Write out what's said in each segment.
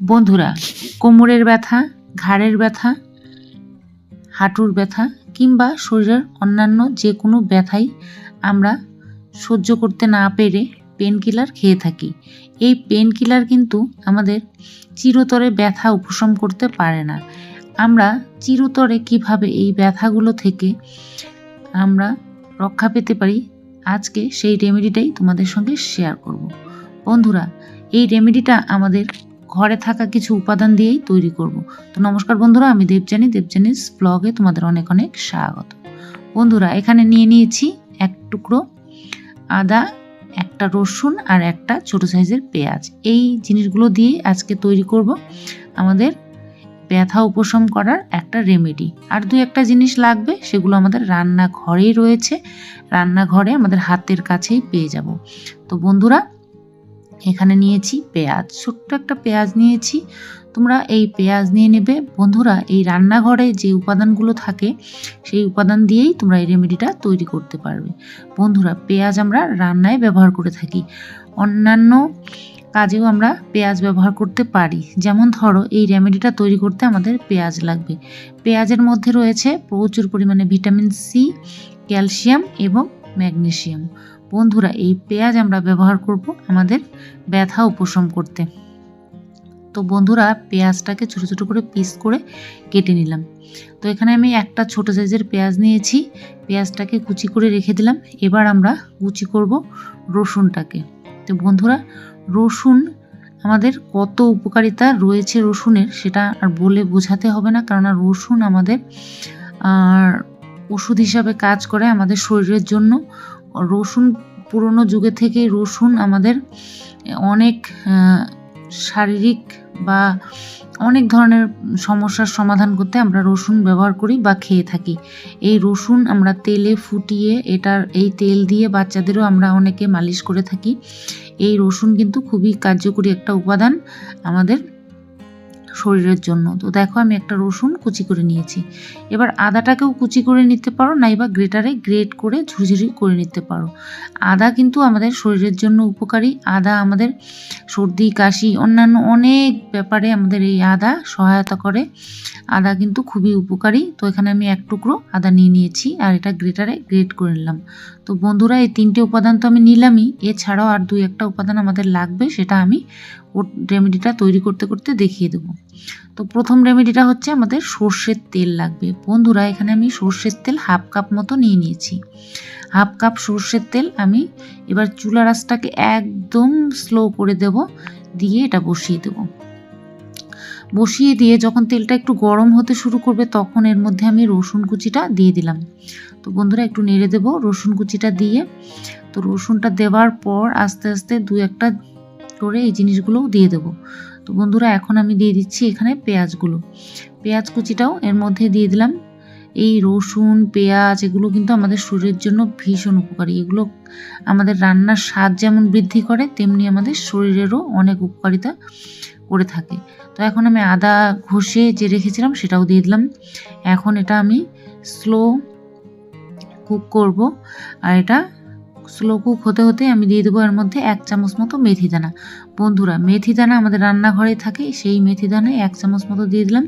বন্ধুরা, কোমরের ব্যথা, ঘাড়ের ব্যথা, হাঁটুর ব্যথা কিংবা শরীরের অন্যান্য যে কোনো ব্যথাই আমরা সহ্য করতে না পেরে পেন কিলার খেয়ে থাকি। এই পেন কিলার কিন্তু আমাদের চিরতরে ব্যথা উপশম করতে পারে না। আমরা চিরতরে কীভাবে এই ব্যথাগুলো থেকে আমরা রক্ষা পেতে পারি, আজকে সেই রেমেডিটাই তোমাদের সঙ্গে শেয়ার করব। বন্ধুরা, এই রেমেডিটা আমাদের ঘরে থাকা কিছু উপাদান দিয়েই তৈরি করব। তো নমস্কার বন্ধুরা, আমি দেবজানি দেবজানিস ব্লগে তোমাদের অনেক অনেক স্বাগত। বন্ধুরা, এখানে নিয়ে নিয়েছি এক টুকরো আদা, একটা রসুন আর একটা ছোট সাইজের পেঁয়াজ। এই জিনিসগুলো দিয়ে আজকে তৈরি করব আমাদের ব্যথা উপশম করার একটা রেমেডি আর দু একটা জিনিস লাগবে, সেগুলো আমাদের রান্নাঘরেই রয়েছে। রান্নাঘরে আমাদের হাতের কাছেই পেয়ে যাব। তো বন্ধুরা এখানে নিয়েছি পেঁয়াজ। ছোট্ট একটা পেঁয়াজ নিয়েছি। তোমরা এই পেঁয়াজ নিয়ে নেবে। বন্ধুরা, এই রান্নাঘরে যে উপাদানগুলো থাকে, সেই উপাদান দিয়েই তোমরা এই রেমেডিটা তৈরি করতে পারবে। বন্ধুরা, পেঁয়াজ আমরা রান্নায় ব্যবহার করে থাকি। অন্যান্য কাজেও আমরা পেঁয়াজ ব্যবহার করতে পারি। যেমন ধরো, এই রেমেডিটা তৈরি করতে আমাদের পেঁয়াজ লাগবে। পেঁয়াজের মধ্যে রয়েছে প্রচুর পরিমাণে ভিটামিন সি, ক্যালসিয়াম এবং ম্যাগনেসিয়াম। বন্ধুরা, এই পেঁয়াজ আমরা ব্যবহার করব আমাদের ব্যথা উপশম করতে। তো বন্ধুরা, পেঁয়াজটাকে ছোটো ছোটো করে পিস করে কেটে নিলাম। তো এখানে আমি একটা ছোট সাইজের পেঁয়াজ নিয়েছি, পেঁয়াজটাকে কুচি করে রেখে দিলাম। এবার আমরা কুচি করব রসুনটাকে। তো বন্ধুরা, রসুন আমাদের কত উপকারিতা রয়েছে রসুনের, সেটা আর বলে বোঝাতে হবে না। কেননা রসুন আমাদের আর ওষুধ হিসাবে কাজ করে আমাদের শরীরের জন্য। রসুন, পুরনো যুগে থেকেই রসুন আমাদের অনেক শারীরিক বা অনেক ধরনের সমস্যার সমাধান করতে আমরা রসুন ব্যবহার করি বা খেয়ে থাকি। এই রসুন আমরা তেলে ফুটিয়ে এটার, এই তেল দিয়ে বাচ্চাদেরও আমরা অনেকে মালিশ করে থাকি। এই রসুন কিন্তু খুবই কার্যকরী একটা উপাদান আমাদের শরীরের জন্য। তো দেখো আমি একটা রসুন কুচি করে নিয়েছি। এবার আদাটাকেও কুচি করে নিতে পারো, নাইবা গ্রেটারে গ্রেট করে ঝুরঝুরি করে নিতে পারো। আদা কিন্তু আমাদের শরীরের জন্য উপকারী। আদা আমাদের সর্দি, কাশি, অন্যান্য অনেক ব্যাপারে আমাদের এই আদা সহায়তা করে। আদা কিন্তু খুবই উপকারী। তো এখানে আমি এক টুকরো আদা নিয়ে নিয়েছি আর এটা গ্রেটারে গ্রেট করে নিলাম। তো বন্ধুরা, এই তিনটে উপাদান তো আমি নিলামই। এছাড়াও আর দুই একটা উপাদান আমাদের লাগবে, সেটা আমি রেমেডিটা তৈরি করতে করতে দেখিয়ে দেবো। তো প্রথম রেমেডিটা হচ্ছে আমাদের সর্ষের তেল লাগবে। বন্ধুরা, এখানে আমি সর্ষের তেল হাফ কাপ মতো নিয়ে নিয়েছি। হাফ কাপ সর্ষের তেল আমি এবার চুলা রাসটাকে একদম স্লো করে দেব, দিয়ে এটা বসিয়ে দেব। বসিয়ে দিয়ে যখন তেলটা একটু গরম হতে শুরু করবে, তখন এর মধ্যে আমি রসুন কুচিটা দিয়ে দিলাম। তো বন্ধুরা, একটু নেড়ে দেব রসুন কুচিটা দিয়ে। তো রসুনটা দেওয়ার পর আস্তে আস্তে দু একটা করে এই জিনিসগুলোও দিয়ে দেবো। তো বন্ধুরা, এখন আমি দিয়ে দিচ্ছি এখানে পেঁয়াজগুলো। পেঁয়াজ কুচিটাও এর মধ্যে দিয়ে দিলাম। এই রসুন, পেঁয়াজ এগুলো কিন্তু আমাদের শরীরের জন্য ভীষণ উপকারী। এগুলো আমাদের রান্নার স্বাদ যেমন বৃদ্ধি করে, তেমনি আমাদের শরীরেরও অনেক উপকারিতা করে থাকে। তো এখন আমি আদা ঘষে যে রেখেছিলাম সেটাও দিয়ে দিলাম। এখন এটা আমি স্লো কুক করব। আর এটা স্লো কুক হতে হতে আমি দিয়ে দেবো এর মধ্যে এক চামচ মতো মেথি দানা। বন্ধুরা, মেথি দানা আমাদের রান্নাঘরে থাকে, সেই মেথি দানায় এক চামচ মতো দিয়ে দিলাম।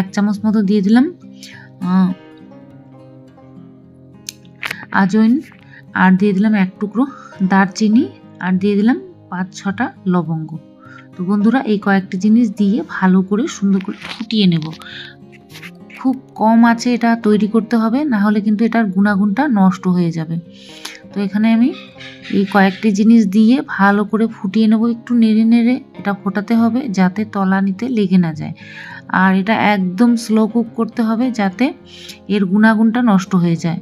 এক চামচ মতো দিয়ে দিলাম আজইন, আর দিয়ে দিলাম এক টুকরো দারচিনি, আর দিয়ে দিলাম পাঁচ ছটা লবঙ্গ। তো বন্ধুরা, এই কয়েকটি জিনিস দিয়ে ভালো করে সুন্দর করে ফুটিয়ে নেব। খুব কম আছে এটা তৈরি করতে হবে, না হলে কিন্তু এটার গুণাগুণটা নষ্ট হয়ে যাবে। তো এখানে আমি এই কয়েকটি জিনিস দিয়ে ভালো করে ফুটিয়ে নেব, একটু নেড়ে নেড়ে। এটা ফোটাতে হবে যাতে তলানিতে লেগে না যায়। আর এটা একদম স্লো কুক করতে হবে যাতে এর গুণাগুণটা নষ্ট হয়ে যায়।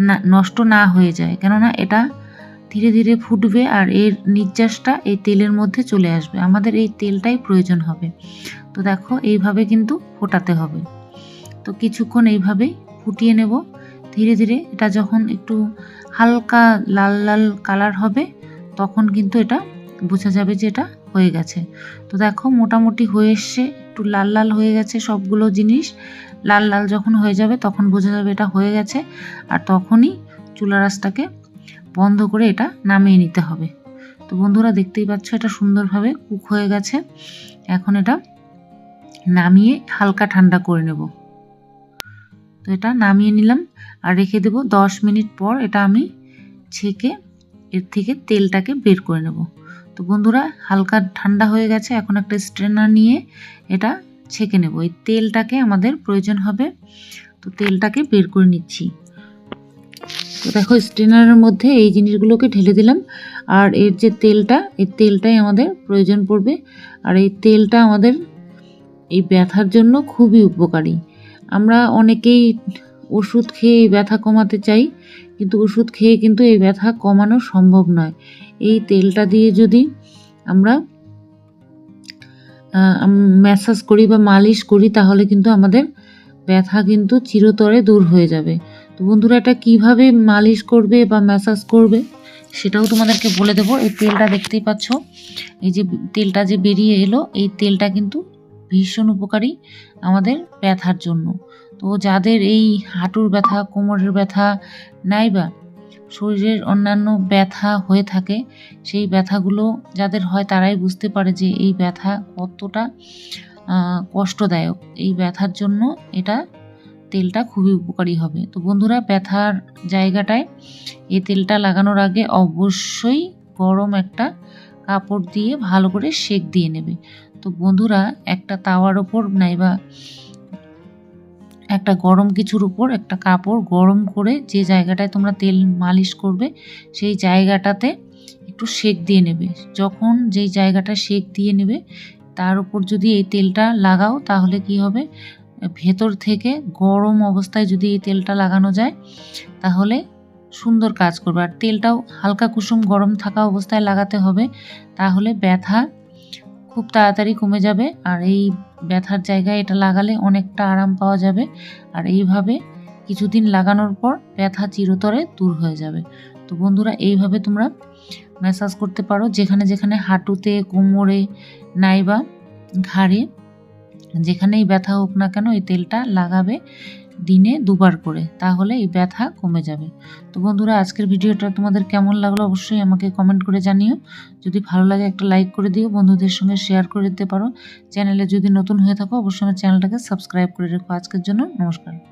না, নষ্ট না হয়ে যায়। কেননা এটা ধীরে ধীরে ফুটবে আর এর নির্যাসটা এই তেলের মধ্যে চলে আসবে। আমাদের এই তেলটাই প্রয়োজন হবে। তো দেখো, এইভাবে কিন্তু ফোটাতে হবে। তো কিছুক্ষণ এইভাবেই ফুটিয়ে নেব। ধীরে ধীরে এটা যখন একটু হালকা লাল লাল কালার হবে, তখন কিন্তু এটা বোঝা যাবে যে এটা হয়ে গেছে। তো দেখো মোটামুটি হয়ে এসছে, একটু লাল লাল হয়ে গেছে সবগুলো জিনিস। লাল লাল যখন হয়ে যাবে তখন বোঝা যাবে এটা হয়ে গেছে, আর তখনই চুলা রাসটাকে বন্ধ করে এটা নামিয়ে নিতে হবে। তো বন্ধুরা দেখতেই পাচ্ছ এটা সুন্দরভাবে কুক হয়ে গেছে। এখন এটা নামিয়ে হালকা ঠান্ডা করে নেব। তো এটা নামিয়ে নিলাম আর রেখে দেব দশ মিনিট পর এটা আমি ছেঁকে এর থেকে তেলটাকে বের করে নেব। তো বন্ধুরা, হালকা ঠান্ডা হয়ে গেছে, এখন একটা স্ট্রেনার নিয়ে এটা ছেঁকে নেব। এই তেলটাকে আমাদের প্রয়োজন হবে, তো তেলটাকে বের করে নিচ্ছি। তো দেখো, স্ট্রেনারের মধ্যে এই জিনিসগুলোকে ঢেলে দিলাম, আর এর যে তেলটা, এই তেলটাই আমাদের প্রয়োজন পড়বে। আর এই তেলটা আমাদের এই ব্যথার জন্য খুবই উপকারী। আমরা অনেকেই ওষুধ খেয়ে এই ব্যথা কমাতে চাই, কিন্তু ওষুধ খেয়ে কিন্তু এই ব্যথা কমানো সম্ভব নয়। এই তেলটা দিয়ে যদি আমরা ম্যাসাজ করি বা মালিশ করি, তাহলে কিন্তু আমাদের ব্যথা কিন্তু চিরতরে দূর হয়ে যাবে। তো বন্ধুরা, এটা কীভাবে মালিশ করবে বা ম্যাসাজ করবে, সেটাও তোমাদেরকে বলে দেবো। এই তেলটা দেখতেই পাচ্ছ, এই যে তেলটা যে বেরিয়ে এলো, এই তেলটা কিন্তু ভীষণ উপকারী আমাদের ব্যথার জন্য। তো যাদের এই হাঁটুর ব্যথা, কোমরের ব্যথা নাইবা শরীরের অন্যান্য ব্যথা হয়ে থাকে, সেই ব্যথাগুলো যাদের হয় তারাই বুঝতে পারে যে এই ব্যথা কতটা কষ্টদায়ক। এই ব্যথার জন্য এটা তেলটা খুবই উপকারী হবে। তো বন্ধুরা, ব্যথার জায়গাটায় এই তেলটা লাগানোর আগে অবশ্যই গরম একটা কাপড় দিয়ে ভালো করে সেক দিয়ে নেবে। তো বন্ধুরা, একটা তাওয়ার ওপর নাইবা একটা গরম কিছুর উপর একটা কাপড় গরম করে যে জায়গাটায় তোমরা তেল মালিশ করবে, সেই জায়গাটাতে একটু সেক দিয়ে নেবে। যখন যেই জায়গাটা সেক দিয়ে নেবে, তার উপর যদি এই তেলটা লাগাও, তাহলে কি হবে? ভেতর থেকে গরম অবস্থায় যদি এই তেলটা লাগানো যায়, তাহলে সুন্দর কাজ করবে। আর তেলটাও হালকা কুসুম গরম থাকা অবস্থায় লাগাতে হবে, তাহলে ব্যথা খুব তাড়াতাড়ি কমে যাবে আর এই ব্যথার জায়গায় এটা লাগালে অনেকটা আরাম পাওয়া যাবে। আর এইভাবে কিছুদিন লাগানোর পর ব্যথা চিরতরে দূর হয়ে যাবে। তো বন্ধুরা, এইভাবে তোমরা ম্যাসাজ করতে পারো। যেখানে যেখানে হাঁটুতে, কোমরে, নাইবা ঘাড়ে যেখানেই ব্যথা হোক না কেন এই তেলটা লাগাবে। দিনে দুবার করে, তাহলে এই ব্যথা কমে যাবে। তো বন্ধুরা, আজকের ভিডিওটা তোমাদের কেমন লাগল অবশ্যই আমাকে কমেন্ট করে জানিও। যদি ভালো লাগে একটা লাইক করে দিও, বন্ধুদের সঙ্গে শেয়ার করে দিতে পারো। চ্যানেলে যদি নতুন হয়ে থাকো, অবশ্যই আমার চ্যানেলটাকে সাবস্ক্রাইব করে রেখো। আজকের জন্য নমস্কার।